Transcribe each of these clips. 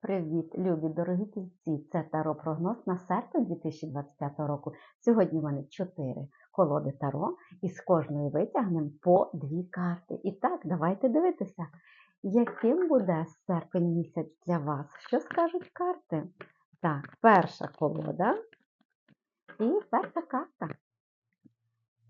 Привіт, любі дорогі тільці! Це Таро прогноз на серпень 2025 року. Сьогодні в мене 4 колоди Таро, і з кожної витягнемо по дві карти. І так, давайте дивитися, яким буде серпень місяць для вас. Що скажуть карти? Так, перша колода і перша карта.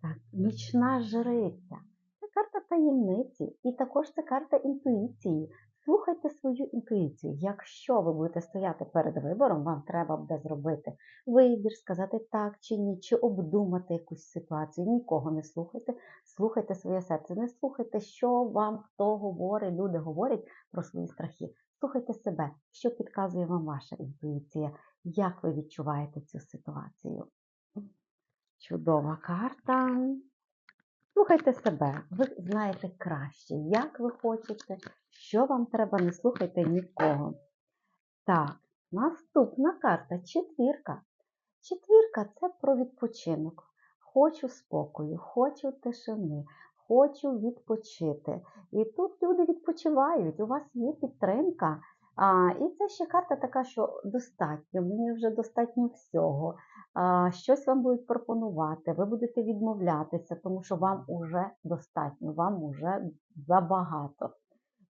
Так, нічна жриця. Це карта таємниці, і також це карта інтуїції. Слухайте свою інтуїцію. Якщо ви будете стояти перед вибором, вам треба буде зробити вибір, сказати так чи ні, чи обдумати якусь ситуацію. Нікого не слухайте, слухайте своє серце. Не слухайте, що вам хто говорить, люди говорять про свої страхи. Слухайте себе, що підказує вам ваша інтуїція, як ви відчуваєте цю ситуацію. Чудова карта. Слухайте себе, ви знаєте краще, як ви хочете, що вам треба, не слухайте нікого. Так, наступна карта четвірка. Четвірка це про відпочинок. Хочу спокою, хочу тишини, хочу відпочити. І тут люди відпочивають, у вас є підтримка. А, І це ще карта така, що достатньо, мені вже достатньо всього. Щось вам будуть пропонувати, ви будете відмовлятися, тому що вам уже достатньо, вам уже забагато.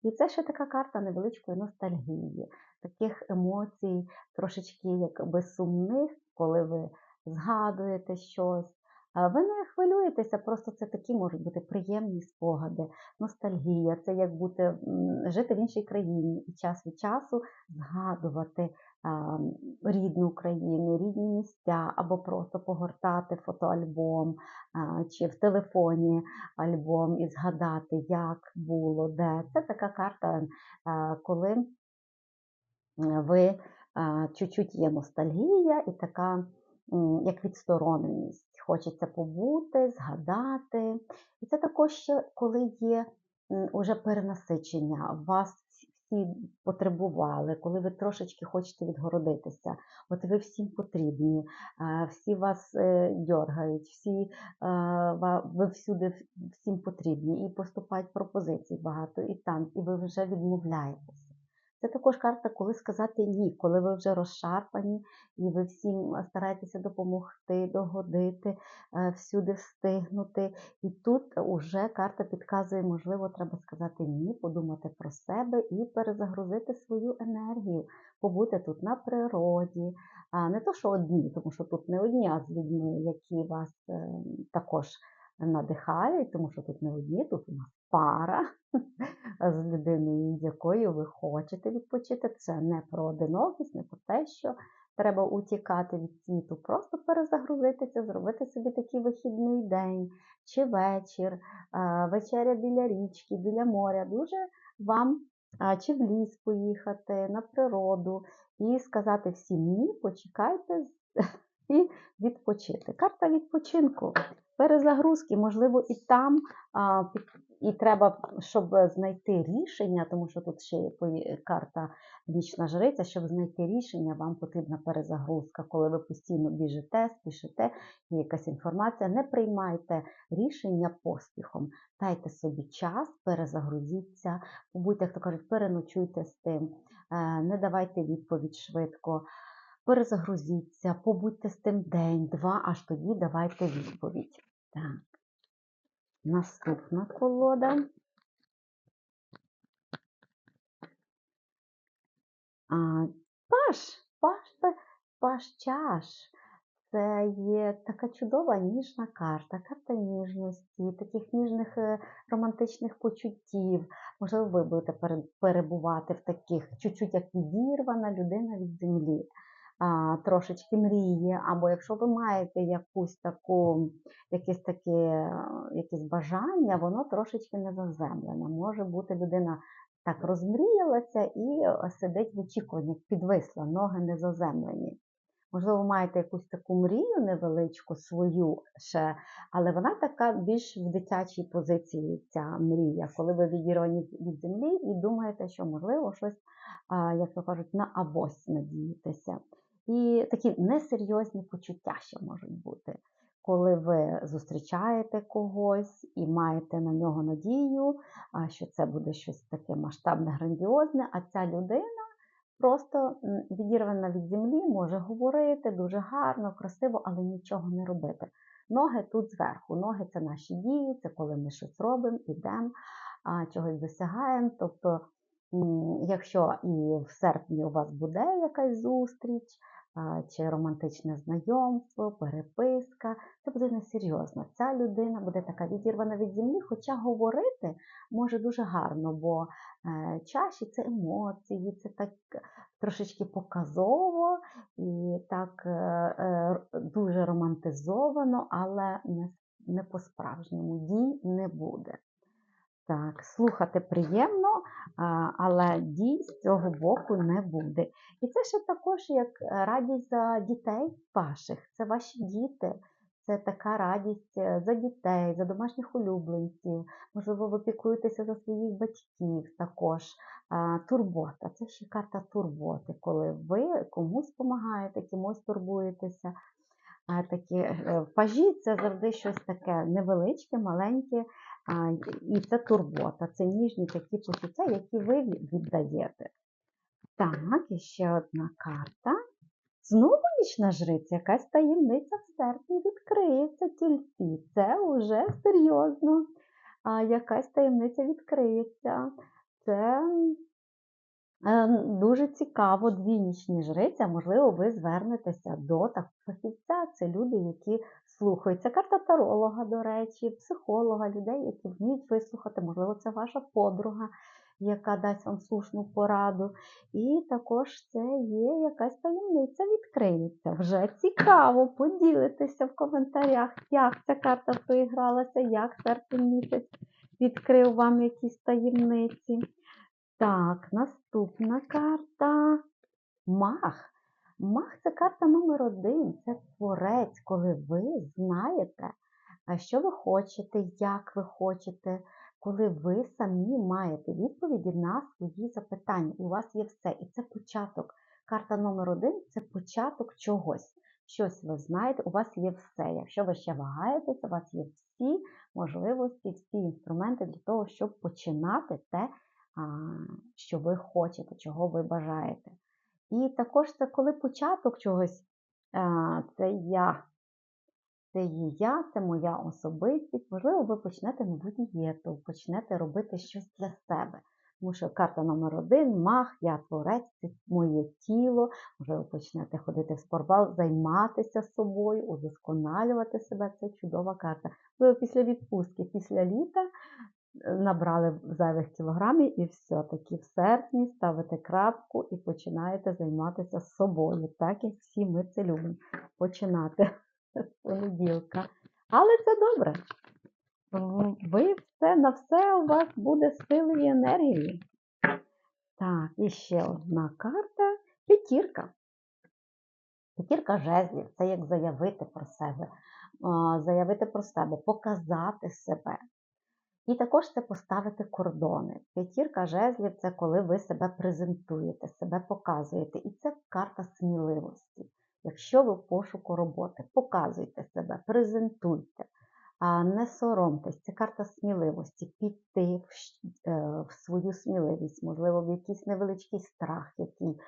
І це ще така карта невеличкої ностальгії, таких емоцій, трошечки якби сумних, коли ви згадуєте щось. Ви не хвилюєтеся, просто це такі можуть бути приємні спогади, ностальгія, це як бути жити в іншій країні і час від часу згадувати рідну країну, рідні місця, або просто погортати фотоальбом чи в телефоні альбом і згадати, як було, де. Це така карта, коли ви чуть-чуть є ностальгія і така як відстороненість. Хочеться побути, згадати. І це також коли є уже перенасичення, вас всі потребували, коли ви трошечки хочете відгородитися. От ви всім потрібні, всі вас дергають, дьоргають, всі, ви всюди всім потрібні. І поступають пропозиції багато, і там, і ви вже відмовляєтесь. Це також карта, коли сказати ні, коли ви вже розшарпані і ви всім стараєтеся допомогти, догодити, е, всюди встигнути. І тут вже карта підказує, можливо, треба сказати ні, подумати про себе і перезагрузити свою енергію, побути тут на природі. А Не то, що одні, тому що тут не одні, а з людьми, які вас е, також надихають, тому що тут не одні, тут у нас пара з людиною, з якою ви хочете відпочити. Це не про одинокість, не про те, що треба утікати від світу, просто перезагрузитися, зробити собі такий вихідний день чи вечір, вечеря біля річки, біля моря. Дуже вам чи в ліс поїхати, на природу і сказати всім ні, почекайте і відпочити. Карта відпочинку, перезагрузки, можливо, і там і треба, щоб знайти рішення, тому що тут ще є карта вічна жриця, щоб знайти рішення, вам потрібна перезагрузка. Коли ви постійно біжите, спішите, є якась інформація, не приймайте рішення поспіхом. Дайте собі час, перезагрузіться, побудьте, як то кажуть, переночуйте з тим, е, не давайте відповідь швидко. Перезагрузіться, побудьте з тим день, два, аж тоді давайте відповідь. Так. Наступна колода. А, Паш, паш, паш чаш. Це є така чудова ніжна карта, карта ніжності, таких ніжних е, романтичних почуттів. Можливо, ви будете перебувати в таких чуть-чуть як відірвана людина від землі трошечки мрії, або якщо ви маєте якусь таку, якесь таке якесь бажання, воно трошечки не заземлене. Може бути людина так розмріялася і сидить в очікуванні, підвисла, ноги не заземлені. Можливо, маєте якусь таку мрію невеличку свою ще, але вона така більш в дитячій позиції, ця мрія, коли ви відірвані від землі і думаєте, що можливо щось, як то кажуть, на авось надієтеся. І такі несерйозні почуття ще можуть бути, коли ви зустрічаєте когось і маєте на нього надію, що це буде щось таке масштабне, грандіозне, а ця людина просто відірвана від землі, може говорити дуже гарно, красиво, але нічого не робити. Ноги тут зверху. Ноги це наші дії, це коли ми щось робимо, ідемо, чогось досягаємо. Тобто, якщо і в серпні у вас буде якась зустріч, чи романтичне знайомство, переписка, це буде несерйозно. Ця людина буде така відірвана від землі, хоча говорити може дуже гарно, бо е, чаші це емоції, це так трошечки показово і так е, е, дуже романтизовано, але не по-справжньому дій не буде. Так, слухати приємно, але дій з цього боку не буде. І це ще також як радість за дітей ваших. Це ваші діти. Це така радість е, за дітей, за домашніх улюбленців. Можливо, ви піклуєтеся за своїх батьків також. Турбота це ще карта турботи, коли ви комусь допомагаєте, кимось турбуєтеся. Такі е, пажі це завжди щось таке невеличке, маленьке, і це турбота, це ніжні такі почуття, які ви віддаєте. Так, і ще одна карта. Знову нічна жриця, якась таємниця в серпні відкриється тільці. Це вже серйозно. А якась таємниця відкриється. Це Е, Дуже цікаво, дві нічні жриці, а можливо, ви звернетеся до фахівця. Це люди, які слухають. Це карта таролога, до речі, психолога, людей, які вміють вислухати. Можливо, це ваша подруга, яка дасть вам слушну пораду. І також це є якась таємниця відкриється. Вже цікаво, поділитися в коментарях, як ця карта проігралася, як серпень місяць відкрив вам якісь таємниці. Так, наступна карта. Мах. Мах це карта номер один. Це творець, коли ви знаєте, що ви хочете, як ви хочете, коли ви самі маєте відповіді на свої запитання. У вас є все. І це початок. Карта номер один це початок чогось. Щось ви знаєте, у вас є все. Якщо ви ще вагаєтеся, у вас є всі можливості, всі інструменти для того, щоб починати те, що ви хочете, чого ви бажаєте. І також це коли початок чогось, а, це я. Це є я, це моя особистість. Можливо, ви почнете нову дієту, почнете робити щось для себе. Тому що карта номер один мах, я творець, це моє тіло. Можливо, почнете ходити в спортзал, займатися собою, удосконалювати себе. Це чудова карта. Ви після відпустки, після літа набрали зайвих кілограмів і все-таки в серпні ставите крапку і починаєте займатися собою, так як всі ми це любимо починати з понеділка. Але це добре. Ви все на все у вас буде сили і енергії. Так, і ще одна карта п'ятірка. П'ятірка жезлів це як заявити про себе, заявити про себе, показати себе. І також це поставити кордони. П'ятірка жезлів це коли ви себе презентуєте, себе показуєте. І це карта сміливості. Якщо ви в пошуку роботи, показуйте себе, презентуйте, не соромтесь. Це карта сміливості, піти в свою сміливість, можливо, в якийсь невеличкий страх, який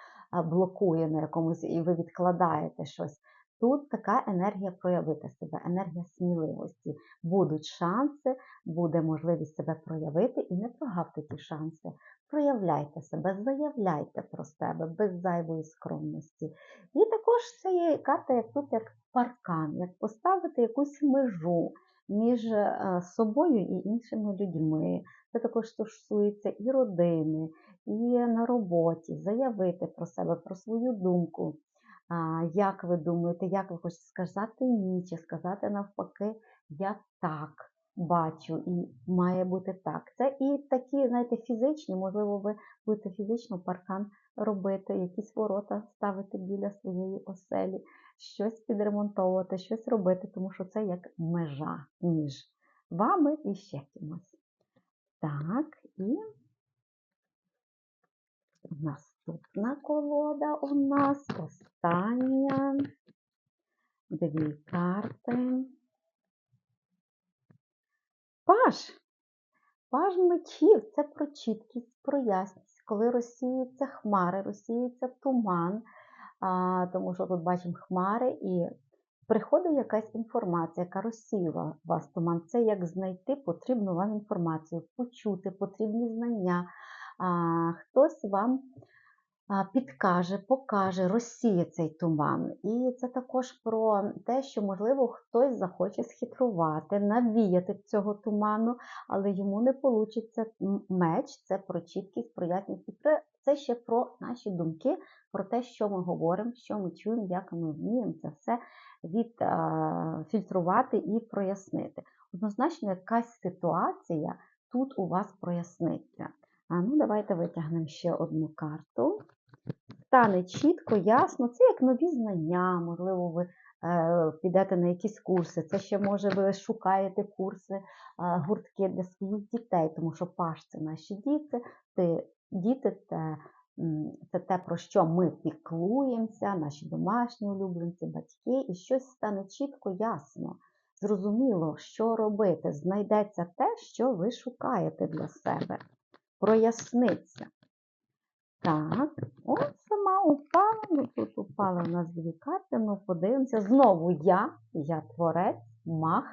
блокує на якомусь, і ви відкладаєте щось. Тут така енергія проявити себе, енергія сміливості. Будуть шанси, буде можливість себе проявити і не прогавте ті шанси. Проявляйте себе, заявляйте про себе без зайвої скромності. І також це є карта, як тут як паркан, як поставити якусь межу між е, собою і іншими людьми. Це також стосується і родини, і на роботі, заявити про себе, про свою думку. Як ви думаєте, як ви хочете сказати ні, чи сказати навпаки, я так бачу і має бути так. Це і такі, знаєте, фізичні, можливо, ви будете фізично паркан робити, якісь ворота ставити біля своєї оселі, щось підремонтовувати, щось робити, тому що це як межа між вами і ще кимось. Так, і наступна колода у нас остання. Дві карти. Паж. Паж мечів це про чіткість, про ясність, коли розсіються хмари, розсіюється туман, а, тому що тут бачимо хмари і приходить якась інформація, яка розсіює вас туман. Це як знайти потрібну вам інформацію, почути потрібні знання. А, хтось вам підкаже, покаже, розсіє цей туман. І це також про те, що, можливо, хтось захоче схитрувати, навіяти цього туману, але йому не вийде меч, це про чіткість, про ясність. І Це ще про наші думки, про те, що ми говоримо, що ми чуємо, як ми вміємо це все відфільтрувати і прояснити. Однозначно, якась ситуація тут у вас проясниться. А ну, давайте витягнемо ще одну карту. Стане чітко, ясно, це як нові знання, можливо, ви е, підете на якісь курси. Це ще може ви шукаєте курси, е, гуртки для своїх дітей, тому що паш це наші діти, ти, діти це, це те, про що ми піклуємося, наші домашні улюбленці, батьки, і щось стане чітко, ясно. Зрозуміло, що робити. Знайдеться те, що ви шукаєте для себе. Проясниться. Так, от сама упала. Тут упали у нас дві карти. Ну, подивимося. Знову я, я творець, мах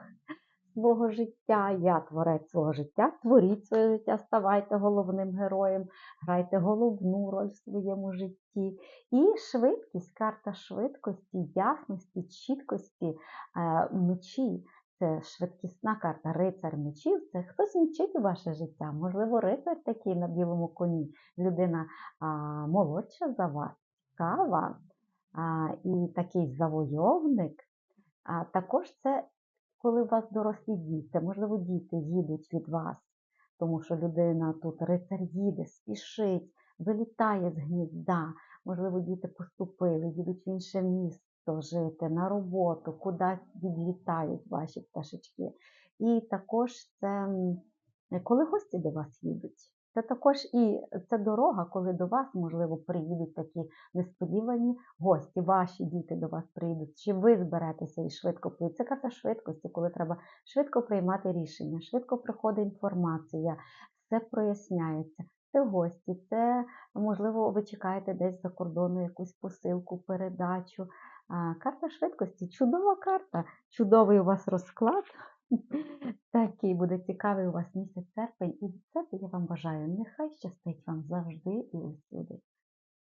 свого життя, я творець свого життя, творіть своє життя, ставайте головним героєм, грайте головну роль в своєму житті. І швидкість, карта швидкості, ясності, чіткості, е, мечі. Це швидкісна карта, рицар мечів. Це хтось мчить у ваше життя. Можливо, рицар такий на білому коні, людина а, молодша за вас, цікава а, і такий завойовник. А також це коли у вас дорослі діти, можливо, діти їдуть від вас, тому що людина тут рицар їде, спішить, вилітає з гнізда. Можливо, діти поступили, їдуть в інше місто жити, на роботу, кудись відлітають ваші пташечки. І також це м, коли гості до вас їдуть. Це також і це дорога, коли до вас, можливо, приїдуть такі несподівані гості, ваші діти до вас приїдуть, чи ви зберетеся і швидко приїдете. Це карта швидкості, коли треба швидко приймати рішення, швидко приходить інформація, все проясняється. Це гості, це, можливо, ви чекаєте десь за кордону якусь посилку, передачу. Карта швидкості чудова карта, чудовий у вас розклад. Такий буде цікавий у вас місяць серпень. І себе я вам бажаю, нехай щастить вам завжди і усюди.